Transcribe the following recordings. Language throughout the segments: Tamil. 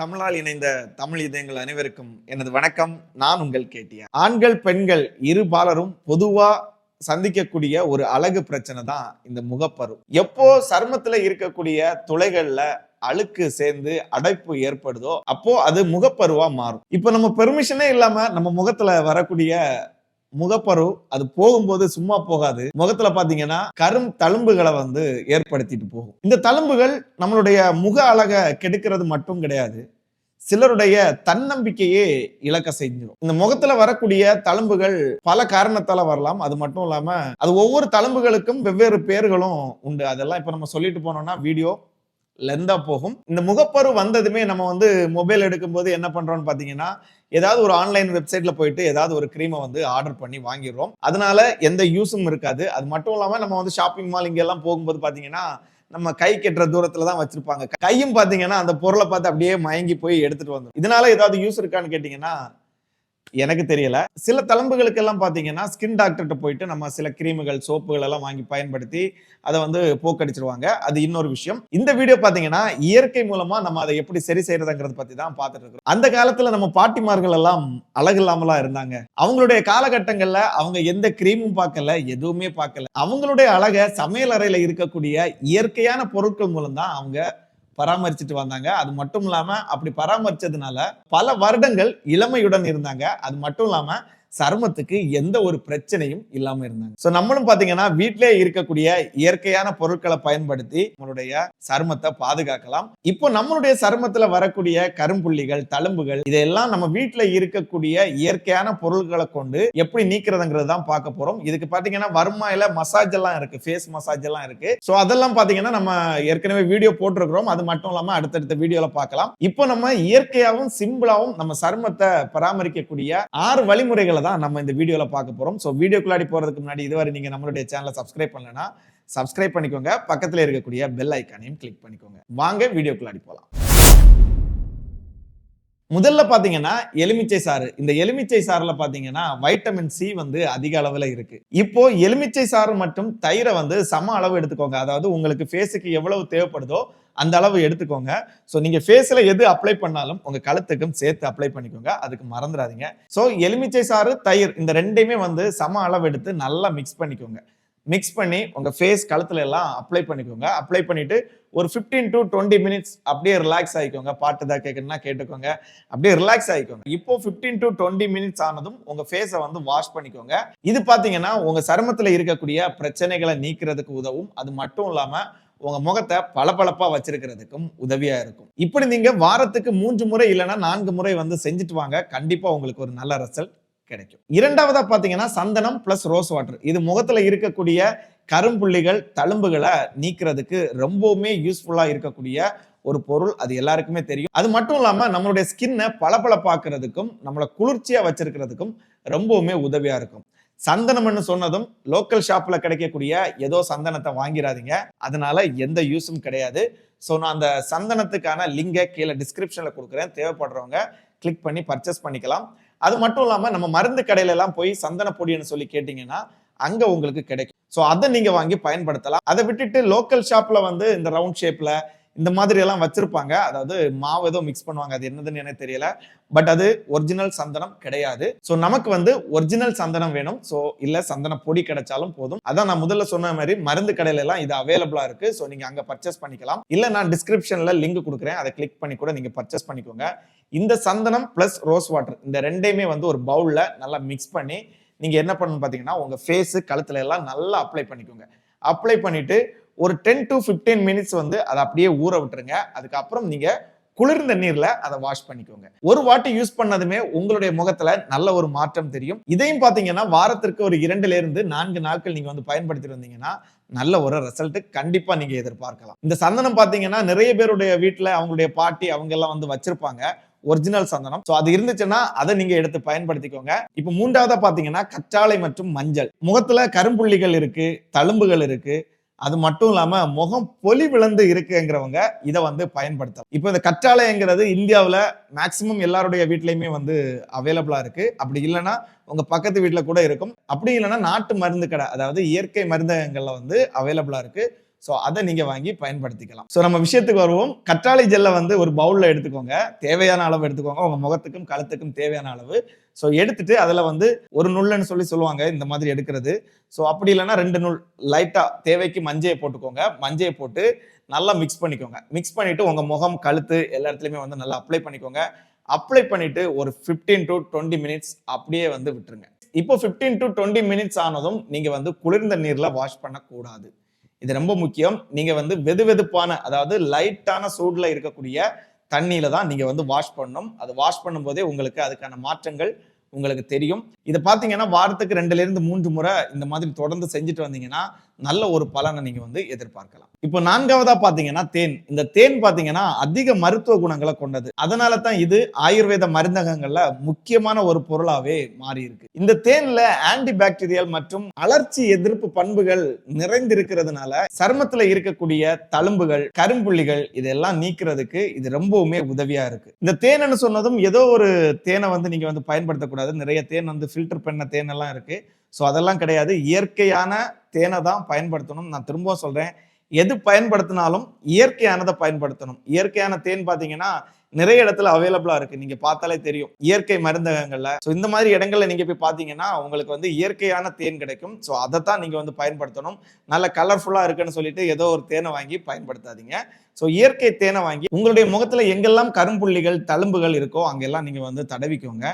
தமிழால் இணைந்த தமிழ் இதயங்கள் அனைவருக்கும் எனது வணக்கம். நான் உங்கள் கேட்டியா ஆண்கள் பெண்கள் இரு பாலரும் பொதுவா சந்திக்கக்கூடிய ஒரு அழகு பிரச்சனை தான் இந்த முகப்பரு. எப்போ சர்மத்துல இருக்கக்கூடிய துளைகள்ல அழுக்கு சேர்ந்து அடைப்பு ஏற்படுதோ அப்போ அது முகப்பருவா மாறும். இப்போ நம்ம பெர்மிஷனே இல்லாம நம்ம முகத்துல வரக்கூடிய முகப்பரு அது போகும்போது சும்மா போகாது. முகத்துல பாத்தீங்கன்னா கரும் தழும்புகளை வந்து ஏற்படுத்திட்டு போகும். இந்த தழும்புகள் நம்மளுடைய முக அழகை கெடுக்கிறது மட்டும் கிடையாது. சிலருடைய தன்னம்பிக்கையே இழக்க செஞ்சிடும். இந்த முகத்துல வரக்கூடிய தழும்புகள் பல காரணத்தால வரலாம். அது மட்டும் இல்லாம அது ஒவ்வொரு தழும்புகளுக்கும் வெவ்வேறு பேர்களும் உண்டு. அதெல்லாம் இப்ப நம்ம சொல்லிட்டு போனோம்னா வீடியோ லெந்தா போகும். இந்த முகப்பரு வந்ததுமே நம்ம வந்து மொபைல் எடுக்கும்போது என்ன பண்றோம்னு பாத்தீங்கன்னா ஏதாவது ஒரு ஆன்லைன் வெப்சைட்ல போயிட்டு ஏதாவது ஒரு க்ரீமை வந்து ஆர்டர் பண்ணி வாங்கிடுறோம். அதனால எந்த யூஸும் இருக்காது. அது மட்டும் இல்லாம நம்ம வந்து ஷாப்பிங் மால் இங்கெல்லாம் போகும்போது பாத்தீங்கன்னா நம்ம கை கெட்டுற தூரத்துல தான் வச்சிருப்பாங்க. கையும் பாத்தீங்கன்னா அந்த பொருளை பார்த்து அப்படியே மயங்கி போய் எடுத்துட்டு வந்தோம் இதனால ஏதாவது யூஸ் இருக்கான்னு கேட்டீங்கன்னா எனக்கு தெரியல. சில தளம்புகளுக்கெல்லாம் பார்த்தீங்கன்னா ஸ்கின் டாக்டர்கிட்ட போயிட்டு நம்ம சில கிரீமுகள் சோப்புகள் எல்லாம் வாங்கி பயன்படுத்தி அதை வந்து போக்கடிச்சிருவாங்க. அது இன்னொரு விஷயம். இந்த வீடியோ பார்த்தீங்கன்னா இயற்கை மூலமா நம்ம அதை எப்படி சரி செய்யறதுங்கிறத பத்தி தான் பார்த்துட்டு இருக்கிறோம். அந்த காலத்துல நம்ம பாட்டிமார்கள் எல்லாம் அழகு இல்லாமலாம் இருந்தாங்க. அவங்களுடைய காலகட்டங்கள்ல அவங்க எந்த கிரீமும் பார்க்கல எதுவுமே பார்க்கல அவங்களுடைய அழகை சமையல் அறையில இருக்கக்கூடிய இயற்கையான பொருட்கள் மூலம் தான் அவங்க பராமரிச்சுட்டு வந்தாங்க. அது மட்டும் இல்லாம அப்படி பராமரிச்சதுனால பல வருடங்கள் இளமையுடன் இருந்தாங்க. அது மட்டும் இல்லாம சருமத்துக்கு எந்த ஒரு பிரச்சனையும் இல்லாம இருந்தாங்க. சோ நம்மளும் பாத்தீங்கன்னா வீட்டிலே இருக்கக்கூடிய இயற்கையான பொருட்களை பயன்படுத்தி நம்மளுடைய சருமத்தை பாதுகாக்கலாம். இப்போ நம்மளுடைய சருமத்துல வரக்கூடிய கரும்புள்ளிகள் தழும்புகள் இதெல்லாம் நம்ம வீட்டுல இருக்கக்கூடிய இயற்கையான பொருட்களை கொண்டு எப்படி நீக்கிறதுங்கிறது தான் பார்க்க போறோம். இதுக்கு பாத்தீங்கன்னா வர்மாயில மசாஜ் எல்லாம் இருக்கு. ஃபேஸ் மசாஜ் எல்லாம் இருக்கு. சோ அதெல்லாம் பாத்தீங்கன்னா நம்ம ஏற்கனவே வீடியோ போட்டிருக்கிறோம். அது மட்டும் இல்லாம அடுத்தடுத்த வீடியோல பார்க்கலாம். இப்போ நம்ம இயற்கையாகவும் சிம்பிளாவும் நம்ம சருமத்தை பராமரிக்கக்கூடிய ஆறு வழிமுறைகளை தான் நம்ம இந்த வீடியோல பார்க்க போறோம். ஸோ வீடியோக்குள்ளாடி போறதுக்கு முன்னாடி இதுவரை நீங்க நம்மளுடைய சேனலை சப்ஸ்கிரைப் பண்ணலனா சப்ஸ்கிரைப் பண்ணிக்கோங்க. பக்கத்துல இருக்கக்கூடிய பெல் ஐக்கானையும் கிளிக் பண்ணிக்கோங்க. வாங்க வீடியோக்குள்ளாடி போலாம். முதல்ல பார்த்தீங்கன்னா எலுமிச்சை சாறு. இந்த எலுமிச்சை சாறுல பார்த்தீங்கன்னா வைட்டமின் சி வந்து அதிக அளவில் இருக்கு. இப்போ எலுமிச்சை சாறு மட்டும் தயிரை வந்து சம அளவு எடுத்துக்கோங்க. அதாவது உங்களுக்கு ஃபேஸுக்கு எவ்வளவு தேவைப்படுதோ அந்த அளவு எடுத்துக்கோங்க. ஸோ நீங்கள் ஃபேஸில் எது அப்ளை பண்ணாலும் உங்கள் கழுத்துக்கும் சேர்த்து அப்ளை பண்ணிக்கோங்க. அதுக்கு மறந்துடாதீங்க. ஸோ எலுமிச்சை சாறு தயிர் இந்த ரெண்டையுமே வந்து சம அளவு எடுத்து நல்லா மிக்ஸ் பண்ணிக்கோங்க. மிக்ஸ் பண்ணி உங்கள் ஃபேஸ் கழுத்துல எல்லாம் அப்ளை பண்ணிக்கோங்க. அப்ளை பண்ணிவிட்டு ஒரு 15 டு டுவெண்ட்டி மினிட்ஸ் அப்படியே ரிலாக்ஸ் ஆகிக்கோங்க பாட்டு தான் கேட்கணும்னா கேட்டுக்கோங்க. அப்படியே ரிலாக்ஸ் ஆகிக்கோங்க இப்போ 15 டு டுவெண்ட்டி மினிட்ஸ் ஆனதும் உங்கள் ஃபேஸை வந்து வாஷ் பண்ணிக்கோங்க. இது பார்த்தீங்கன்னா உங்கள் சருமத்தில் இருக்கக்கூடிய பிரச்சனைகளை நீக்கிறதுக்கு உதவும். அது மட்டும் இல்லாமல் உங்க முகத்தை பளபளப்பா வச்சிருக்கிறதுக்கும் உதவியா இருக்கும். இப்படி நீங்க வாரத்துக்கு மூன்று முறை இல்லைன்னா நான்கு முறை வந்து செஞ்சுட்டு வாங்க. கண்டிப்பா உங்களுக்கு ஒரு நல்ல ரிசல்ட் கிடைக்கும். இரண்டாவதா பார்த்தீங்கன்னா சந்தனம் பிளஸ் ரோஸ் வாட்டர் இது முகத்துல இருக்கக்கூடிய கரும்புள்ளிகள் தழும்புகளை நீக்கிறதுக்கு ரொம்பவுமே யூஸ்ஃபுல்லா இருக்கக்கூடிய ஒரு பொருள். அது எல்லாருக்குமே தெரியும். அது மட்டும் இல்லாம நம்மளுடைய ஸ்கின்னை பளபளப்பாக்குறதுக்கும் நம்மளை குளிர்ச்சியா வச்சிருக்கிறதுக்கும் ரொம்பவுமே உதவியா இருக்கும். சந்தனம்னு சொன்னதும் லோக்கல் ஷாப்ல கிடைக்கக்கூடிய ஏதோ சந்தனத்தை வாங்கிடாதீங்க அதனால எந்த யூஸும் கிடையாது. ஸோ நான் அந்த சந்தனத்துக்கான லிங்கை கீழே டிஸ்கிரிப்ஷன்ல கொடுக்குறேன். தேவைப்படுறவங்க கிளிக் பண்ணி பர்ச்சேஸ் பண்ணிக்கலாம். அது மட்டும் இல்லாம நம்ம மருந்து கடையில எல்லாம் போய் சந்தன பொடின்னு சொல்லி கேட்டீங்கன்னா அங்க உங்களுக்கு கிடைக்கும். ஸோ அதை நீங்க வாங்கி பயன்படுத்தலாம். அதை விட்டுட்டு லோக்கல் ஷாப்ல வந்து இந்த ரவுண்ட் ஷேப்ல இந்த மாதிரி எல்லாம் வச்சிருப்பாங்க. அதாவது மாவு ஏதோ மிக்ஸ் பண்ணுவாங்க. அது என்னதுன்னு எனக்கு தெரியல. பட் அது ஒரிஜினல் சந்தனம் கிடையாது. ஸோ நமக்கு வந்து ஒரிஜினல் சந்தனம் வேணும். ஸோ இல்லை சந்தன பொடி கிடைச்சாலும் போதும். அதான் நான் முதல்ல சொன்ன மாதிரி மருந்து கடையில எல்லாம் இது அவைலபிளா இருக்கு. ஸோ நீங்க அங்க பர்ச்சேஸ் பண்ணிக்கலாம். இல்ல நான் டிஸ்கிரிப்ஷன்ல லிங்க் கொடுக்குறேன். அதை கிளிக் பண்ணி கூட நீங்க பர்ச்சேஸ் பண்ணிக்கோங்க. இந்த சந்தனம் பிளஸ் ரோஸ் வாட்டர் இந்த ரெண்டையுமே வந்து ஒரு பவுல்ல நல்லா மிக்ஸ் பண்ணி நீங்க என்ன பண்ணணும் பாத்தீங்கன்னா உங்க ஃபேஸ் கழுத்துல எல்லாம் நல்லா அப்ளை பண்ணிக்கோங்க. அப்ளை பண்ணிட்டு ஒரு டென் டு 15 மினிட்ஸ் வந்து அதை அப்படியே ஊற விட்டுருங்க. அதுக்கப்புறம் நீங்கள் குளிர்ந்த நீர்ல அதை வாஷ் பண்ணிக்கோங்க. ஒரு வாட்டி யூஸ் பண்ணதுமே உங்களுடைய முகத்துல நல்ல ஒரு மாற்றம் தெரியும். இதையும் பாத்தீங்கன்னா வாரத்திற்கு ஒரு இரண்டுல இருந்து நான்கு நாட்கள் நீங்க வந்து பயன்படுத்திட்டு வந்தீங்கன்னா நல்ல ஒரு ரிசல்ட் கண்டிப்பா நீங்க எதிர்பார்க்கலாம். இந்த சந்தனம் பாத்தீங்கன்னா நிறைய பேருடைய வீட்டுல அவங்களுடைய பாட்டி அவங்க எல்லாம் வந்து வச்சிருப்பாங்க. ஒரிஜினல் சந்தனம். ஸோ அது இருந்துச்சுன்னா அதை நீங்க எடுத்து பயன்படுத்திக்கோங்க. இப்போ மூன்றாவதா பாத்தீங்கன்னா கற்றாழை மற்றும் மஞ்சள். முகத்துல கரும்புள்ளிகள் இருக்கு தழும்புகள் இருக்கு. அது மட்டும் இல்லாமல் முகம் பொலி விழுந்து இருக்குங்கிறவங்க இதை வந்து பயன்படுத்தலாம். இப்போ இந்த கற்றாழைங்கிறது இந்தியாவில் மேக்சிமம் எல்லாருடைய வீட்லையுமே வந்து அவைலபிளாக இருக்குது அப்படி இல்லைன்னா உங்கள் பக்கத்து வீட்டில் கூட இருக்கும். அப்படி இல்லைன்னா நாட்டு மருந்து கடை அதாவது இயற்கை மருந்தகங்களில் வந்து அவைலபிளாக இருக்குது ஸோ அதை நீங்கள் வாங்கி பயன்படுத்திக்கலாம். ஸோ நம்ம விஷயத்துக்கு வருவோம். கற்றாழை ஜெல்லை வந்து ஒரு பவுலில் எடுத்துக்கோங்க. தேவையான அளவு எடுத்துக்கோங்க. உங்கள் முகத்துக்கும் கழுத்துக்கும் தேவையான அளவு. ஸோ எடுத்துட்டு அதில் வந்து ஒரு நுள்ளுன்னு சொல்லி சொல்லுவாங்க. இந்த மாதிரி எடுக்கிறது. ஸோ அப்படி இல்லைன்னா ரெண்டு நுள் லைட்டாக தேவைக்கு மஞ்சையை போட்டுக்கோங்க. மஞ்சையை போட்டு நல்லா மிக்ஸ் பண்ணிக்கோங்க. மிக்ஸ் பண்ணிவிட்டு உங்கள் முகம் கழுத்து எல்லா இடத்துலையுமே வந்து நல்லா அப்ளை பண்ணிக்கோங்க. அப்ளை பண்ணிவிட்டு ஒரு 15 டு டுவெண்ட்டி மினிட்ஸ் அப்படியே வந்து விட்டுருங்க. இப்போ 15 டு டுவெண்ட்டி மினிட்ஸ் ஆனதும் நீங்கள் வந்து குளிர்ந்த நீரில் வாஷ் பண்ணக்கூடாது. இது ரொம்ப முக்கியம். நீங்க வந்து வெது வெதுப்பான அதாவது லைட்டான சூடுல இருக்கக்கூடிய தண்ணியில தான் நீங்க வந்து வாஷ் பண்ணணும். அது வாஷ் பண்ணும்போதே உங்களுக்கு அதுக்கான மாற்றங்கள் உங்களுக்கு தெரியும். இதை பார்த்தீங்கன்னா வாரத்துக்கு ரெண்டுல இருந்து மூன்று முறை இந்த மாதிரி தொடர்ந்து செஞ்சுட்டு வந்தீங்கன்னா நல்ல ஒரு பலனை நீங்க வந்து எதிர்பார்க்கலாம். இப்போ நான்காவதா பாத்தீங்கன்னா தேன். இந்த தேன் பாத்தீங்கன்னா அதிக மருத்துவ குணங்களை கொண்டது. அதனால தான் இது ஆயுர்வேத மருந்தகங்கள்ல முக்கியமான ஒரு பொருளாவே மாறி இருக்கு இந்த தேன்ல ஆன்டி பாக்டீரியல் மற்றும் அலர்ச்சி எதிர்ப்பு பண்புகள் நிறைந்திருக்கிறதுனால சருமத்தில் இருக்கக்கூடிய தழும்புகள் கரும்புள்ளிகள் இதெல்லாம் நீக்கிறதுக்கு இது ரொம்பவுமே உதவியா இருக்கு. இந்த தேன்னு சொன்னதும் ஏதோ ஒரு தேனை வந்து நீங்க வந்து பயன்படுத்தக்கூடாது. நிறைய தேன் வந்து ஃபில்டர் பண்ண தேன் எல்லாம் இருக்கு. ஸோ அதெல்லாம் கிடையாது. இயற்கையான தேனை தான் பயன்படுத்தணும். நான் திரும்பவும் சொல்கிறேன் எது பயன்படுத்தினாலும் இயற்கையானதை பயன்படுத்தணும். இயற்கையான தேன் பார்த்தீங்கன்னா நிறைய இடத்துல அவைலபிளாக இருக்குது நீங்கள் பார்த்தாலே தெரியும். இயற்கை மருந்தகங்களில். ஸோ இந்த மாதிரி இடங்களில் நீங்கள் போய் பார்த்தீங்கன்னா உங்களுக்கு வந்து இயற்கையான தேன் கிடைக்கும். ஸோ அதை தான் நீங்கள் வந்து பயன்படுத்தணும். நல்ல கலர்ஃபுல்லாக இருக்குன்னு சொல்லிட்டு ஏதோ ஒரு தேனை வாங்கி பயன்படுத்தாதீங்க. ஸோ இயற்கை தேனை வாங்கி உங்களுடைய முகத்தில் எங்கெல்லாம் கரும்புள்ளிகள் தழும்புகள் இருக்கோ அங்கெல்லாம் நீங்கள் வந்து தடவிக்கோங்க.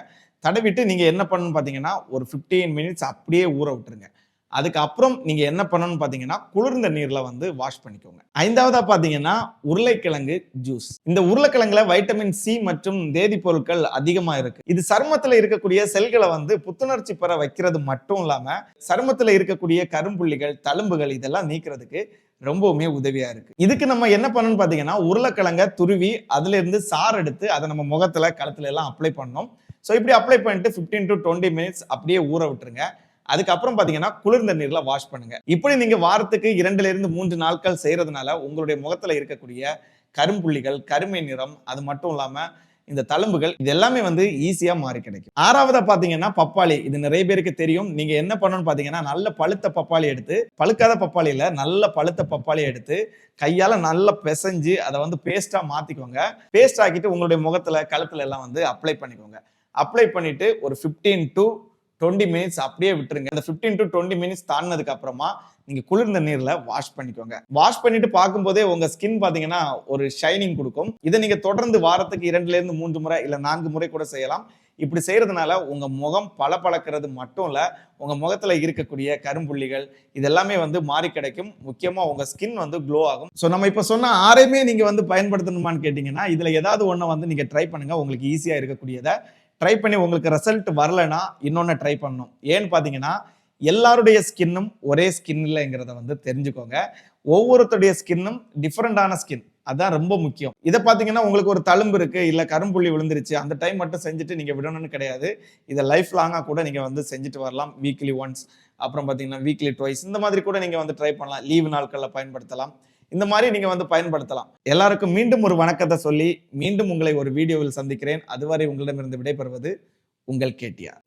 தடவிட்டு நீங்கள் என்ன பண்ணணும்னு பார்த்தீங்கன்னா ஒரு 15 மினிட்ஸ் அப்படியே ஊற விட்டுருங்க. அதுக்கப்புறம் நீங்கள் என்ன பண்ணணும்னு பார்த்தீங்கன்னா குளிர்ந்த நீரில் வந்து வாஷ் பண்ணிக்கோங்க. ஐந்தாவதாக பார்த்தீங்கன்னா உருளைக்கிழங்கு ஜூஸ் இந்த உருளைக்கிழங்குல வைட்டமின் சி மற்றும் தேதி பொருட்கள் அதிகமாக இருக்கு. இது சருமத்தில் இருக்கக்கூடிய செல்களை வந்து புத்துணர்ச்சி பெற வைக்கிறது மட்டும் இல்லாமல் சருமத்தில் இருக்கக்கூடிய கரும்புள்ளிகள் தழும்புகள் இதெல்லாம் நீக்கிறதுக்கு ரொம்பவுமே உதவியா இருக்கு. இதுக்கு நம்ம என்ன பண்ணணும்னு பார்த்தீங்கன்னா உருளைக்கிழங்க துருவி அதுல இருந்து சாறு எடுத்து அதை நம்ம முகத்துல கழுத்துல எல்லாம் அப்ளை பண்ணோம் ஸோ இப்படி அப்ளை பண்ணிட்டு 15 டு டுவெண்ட்டி மினிட்ஸ் அப்படியே ஊற விட்டுருங்க. அதுக்கப்புறம் பார்த்தீங்கன்னா குளிர்ந்த நீரில் வாஷ் பண்ணுங்க. இப்படி நீங்கள் வாரத்துக்கு இரண்டுலேருந்து மூன்று நாட்கள் செய்யறதுனால உங்களுடைய முகத்தில் இருக்கக்கூடிய கரும்புள்ளிகள் கருமை நிறம் அது மட்டும் இல்லாமல் இந்த தழும்புகள் இது எல்லாமே வந்து ஈஸியாக மாறி கிடைக்கும். ஆறாவதா பார்த்தீங்கன்னா பப்பாளி. இது நிறைய பேருக்கு தெரியும். நீங்கள் என்ன பண்ணணும்னு பார்த்தீங்கன்னா நல்ல பழுத்த பப்பாளி எடுத்து பழுக்காத பப்பாளியில் நல்ல பழுத்த பப்பாளி எடுத்து கையால் நல்லா பிசைஞ்சு அதை வந்து பேஸ்ட்டாக மாற்றிக்கோங்க பேஸ்ட் ஆக்கிட்டு உங்களுடைய முகத்தில் கழுத்துல எல்லாம் வந்து அப்ளை பண்ணிக்கோங்க. அப்ளை பண்ணிட்டு ஒரு 15 டு டுவெண்ட்டி மினிட்ஸ் அப்படியே விட்டுருங்க. அந்த 15 டு டுவெண்ட்டி மினிட்ஸ் தாண்டினதுக்கு அப்புறமா நீங்க குளிர்ந்த நீர்ல வாஷ் பண்ணிக்கோங்க. வாஷ் பண்ணிட்டு பார்க்கும்போதே உங்க ஸ்கின் பாத்தீங்கன்னா ஒரு ஷைனிங் கொடுக்கும். இதை நீங்க தொடர்ந்து வாரத்துக்கு இரண்டுல இருந்து மூன்று முறை இல்ல நான்கு முறை கூட செய்யலாம். இப்படி செய்யறதுனால உங்க முகம் பளபளக்கிறது மட்டும் இல்ல உங்க முகத்துல இருக்கக்கூடிய கரும்புள்ளிகள் இதெல்லாமே வந்து மாறி கிடைக்கும். முக்கியமா உங்க ஸ்கின் வந்து க்ளோ ஆகும். ஸோ நம்ம இப்ப சொன்ன ஆரையுமே நீங்க வந்து பயன்படுத்தணுமான்னு கேட்டீங்கன்னா இதுல ஏதாவது ஒண்ணை வந்து நீங்க ட்ரை பண்ணுங்க. உங்களுக்கு ஈஸியா இருக்கக்கூடியதை ட்ரை பண்ணி உங்களுக்கு ரிசல்ட் வரலைன்னா இன்னொன்று ட்ரை பண்ணணும். ஏன்னு பார்த்தீங்கன்னா எல்லாருடைய ஸ்கின்னும் ஒரே ஸ்கின் இல்லைங்கிறத வந்து தெரிஞ்சுக்கோங்க. ஒவ்வொருத்தருடைய ஸ்கின்னும் டிஃப்ரெண்டான ஸ்கின் அதான் ரொம்ப முக்கியம். இதை பார்த்தீங்கன்னா உங்களுக்கு ஒரு தழும்பு இருக்குது இல்லை கரும்புள்ளி விழுந்துருச்சு அந்த டைம் மட்டும் செஞ்சுட்டு நீங்கள் விடணும்னு கிடையாது. இதை லைஃப் லாங்காக கூட நீங்கள் வந்து செஞ்சுட்டு வரலாம் வீக்லி ஒன்ஸ் அப்புறம் பார்த்தீங்கன்னா வீக்லி ட்வைஸ் இந்த மாதிரி கூட நீங்கள் வந்து ட்ரை பண்ணலாம். லீவு நாட்களில் பயன்படுத்தலாம். இந்த மாதிரி நீங்க வந்து பயன்படுத்தலாம். எல்லாருக்கும் மீண்டும் ஒரு வணக்கத்தை சொல்லி மீண்டும் உங்களை ஒரு வீடியோவில் சந்திக்கிறேன். அதுவரை உங்களிடமிருந்து விடைபெறுவது உங்கள் கேட்டியார்.